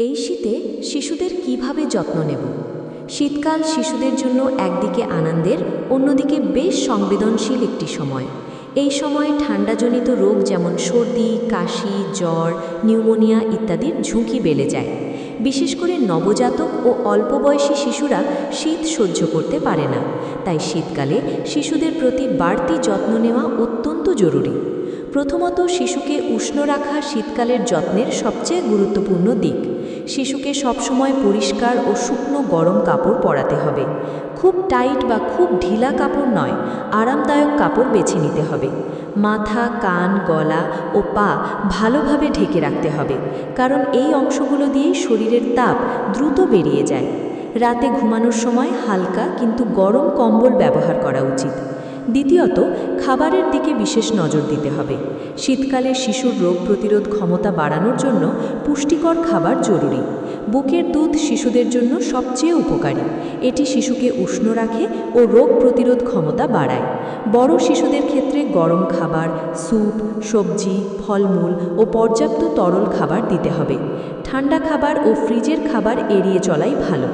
এই শীতে শিশুদের কীভাবে যত্ন নেব? শীতকাল শিশুদের জন্য একদিকে আনন্দের, অন্যদিকে বেশ সংবেদনশীল একটি সময়। এই সময় ঠান্ডাজনিত রোগ যেমন সর্দি, কাশি, জ্বর, নিউমোনিয়া ইত্যাদির ঝুঁকি বেড়ে যায়। বিশেষ করে নবজাতক ও অল্প বয়সী শিশুরা শীত সহ্য করতে পারে না। তাই শীতকালে শিশুদের প্রতি বাড়তি যত্ন নেওয়া অত্যন্ত জরুরি। প্রথমত শিশুকে উষ্ণ রাখা শীতকালের যত্নের সবচেয়ে গুরুত্বপূর্ণ দিক। শিশুকে সবসময় পরিষ্কার ও শুকনো গরম কাপড় পরাতে হবে। খুব টাইট বা খুব ঢিলা কাপড় নয়, আরামদায়ক কাপড় বেছে নিতে হবে। মাথা, কান, গলা ও পা ভালোভাবে ঢেকে রাখতে হবে, কারণ এই অংশগুলো দিয়েই শরীরের তাপ দ্রুত বেরিয়ে যায়। রাতে ঘুমানোর সময় হালকা কিন্তু গরম কম্বল ব্যবহার করা উচিত। দ্বিতীয়ত, খাবারের দিকে বিশেষ নজর দিতে হবে। শীতকালে শিশুর রোগ প্রতিরোধ ক্ষমতা বাড়ানোর জন্য পুষ্টিকর খাবার জরুরি। বুকের দুধ শিশুদের জন্য সবচেয়ে উপকারী। এটি শিশুকে উষ্ণ রাখে ও রোগ প্রতিরোধ ক্ষমতা বাড়ায়। বড় শিশুদের ক্ষেত্রে গরম খাবার, স্যুপ, সবজি, ফলমূল ও পর্যাপ্ত তরল খাবার দিতে হবে। ঠান্ডা খাবার ও ফ্রিজের খাবার এড়িয়ে চলাই ভালো।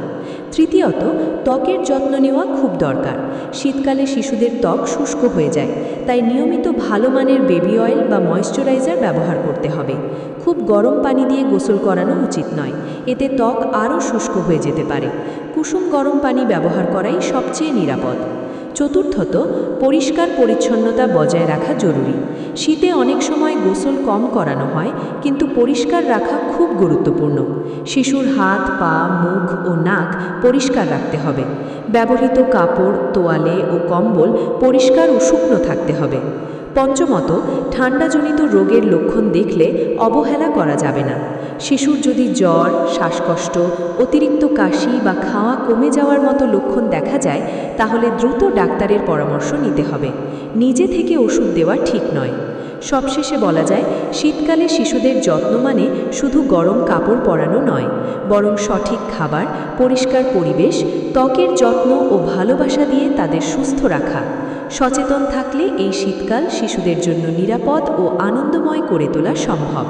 তৃতীয়ত, ত্বকের যত্ন নেওয়া খুব দরকার। শীতকালে শিশুদের ত্বক শুষ্ক হয়ে যায়, তাই নিয়মিত ভালো মানের বেবি অয়েল বা ময়শ্চারাইজার ব্যবহার করতে হবে। খুব গরম পানি দিয়ে গোসল করানো উচিত নয়। এতে ত্বক আরও শুষ্ক হয়ে যেতে পারে। কুসুম গরম পানি ব্যবহার করাই সবচেয়ে নিরাপদ। চতুর্থত, পরিষ্কার পরিচ্ছন্নতা বজায় রাখা জরুরি। শীতে অনেক সময় গোসল কম করানো হয়, কিন্তু পরিষ্কার রাখা খুব গুরুত্বপূর্ণ। শিশুর হাত, পা, মুখ ও নাক পরিষ্কার রাখতে হবে। ব্যবহৃত কাপড়, তোয়ালে ও কম্বল পরিষ্কার ও শুকনো থাকতে হবে। পঞ্চমত, ঠান্ডাজনিত রোগের লক্ষণ দেখলে অবহেলা করা যাবে না। শিশুর যদি জ্বর, শ্বাসকষ্ট, অতিরিক্ত কাশি বা খাওয়া কমে যাওয়ার মতো লক্ষণ দেখা যায়, তাহলে দ্রুত ডাক্তারের পরামর্শ নিতে হবে। নিজে থেকে ওষুধ দেওয়া ঠিক নয়। সবশেষে বলা যায়, শীতকালে শিশুদের যত্ন মানে শুধু গরম কাপড় পরানো নয়, বরং সঠিক খাবার, পরিষ্কার পরিবেশ, ত্বকের যত্ন ও ভালোবাসা দিয়ে তাদের সুস্থ রাখা। সচেতন থাকলে এই শীতকাল শিশুদের জন্য নিরাপদ ও আনন্দময় করে তোলা সম্ভব।